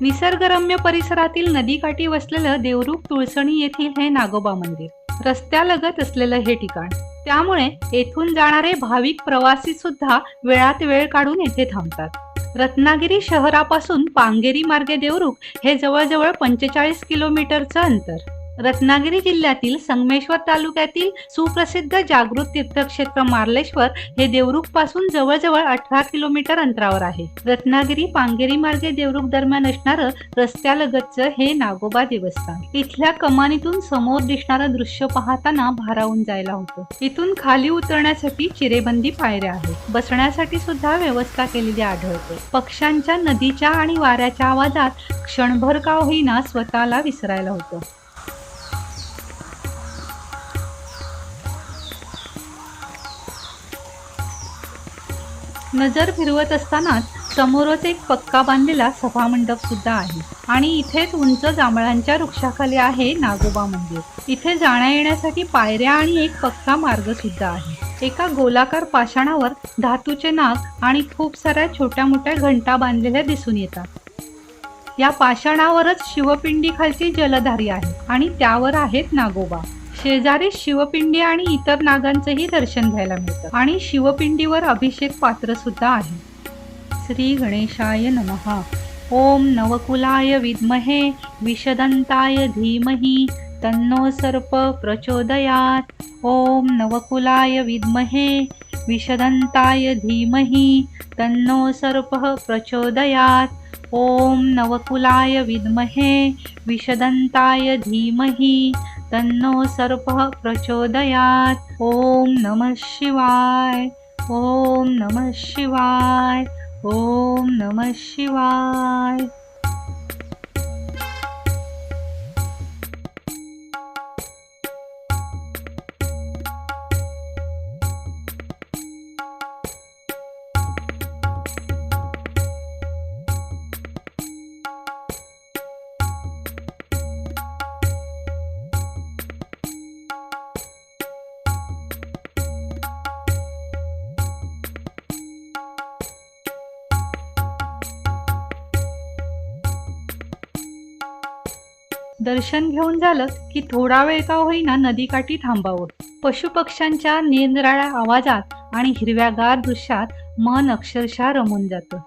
निसर्गरम्य परिसरातील नदीकाठी वसलेलं देवरुख तुळसणी येथील हे नागोबा मंदिर. रस्त्यालगत असलेलं हे ठिकाण. त्यामुळे येथून जाणारे भाविक प्रवासी सुद्धा वेळात वेळ काढून येथे थांबतात. रत्नागिरी शहरापासून पांगेरी मार्गे देवरुख हे जवळजवळ पंचेचाळीस किलोमीटरचं अंतर. रत्नागिरी जिल्ह्यातील संगमेश्वर तालुक्यातील सुप्रसिद्ध जागृत तीर्थक्षेत्र मार्लेश्वर हे देवरुखपासून जवळजवळ अठरा किलोमीटर अंतरावर आहे. रत्नागिरी पांगेरी मार्गे देवरुख दरम्यान असणारं रस्त्यालगतचं हे नागोबा देवस्थान. इथल्या कमानीतून समोर दिसणारं दृश्य पाहताना भारावून जायला होतं. इथून खाली उतरण्यासाठी चिरेबंदी पायऱ्या आहेत. बसण्यासाठी सुद्धा व्यवस्था केलेली आढळते. पक्ष्यांच्या नदीच्या आणि वाऱ्याच्या आवाजात क्षणभर का होईना स्वतःला विसरायला होतं. नजर फिरवत असतानाच समोरच एक पक्का बांधलेला सभामंडप सुद्धा आहे. आणि इथेच उंच जांभळांच्या वृक्षाखाली आहे नागोबा मंदिर. इथे जाण्या येण्यासाठी पायऱ्या आणि एक पक्का मार्ग सुद्धा आहे. एका गोलाकार पाषाणावर धातूचे नाग आणि खूप साऱ्या छोट्या मोठ्या घंटा बांधलेल्या दिसून येतात. या पाषाणावरच शिवपिंडी खालची जलधारी आहे आणि त्यावर आहेत नागोबा. शेजारी शिवपिंडी आणि इतर नागांचंही दर्शन घ्यायला मिळतं. आणि शिवपिंडीवर अभिषेक पात्र सुद्धा आहे. श्री गणेशाय नमः. ओम नवकुलाय विद्महे विषदंताय धीमहि तन्नो सर्प प्रचोदयात. ओम नवकुलाय विद्महे विषदंताय धीमही तन्नो सर्प प्रचोदयात. ओम नवकुलाय विद्महे विषदंताय धीमही तन्नो सर्प प्रचोदयात। ओम नमः शिवाय। ओम नमः शिवाय। ओम नमः शिवाय दर्शन घेऊन झालं की थोडा वेळ का होईना नदीकाठी थांबावं. पशुपक्ष्यांच्या निरनिराळ्या आवाजात आणि हिरव्यागार दृश्यात मन अक्षरशः रमून जातं.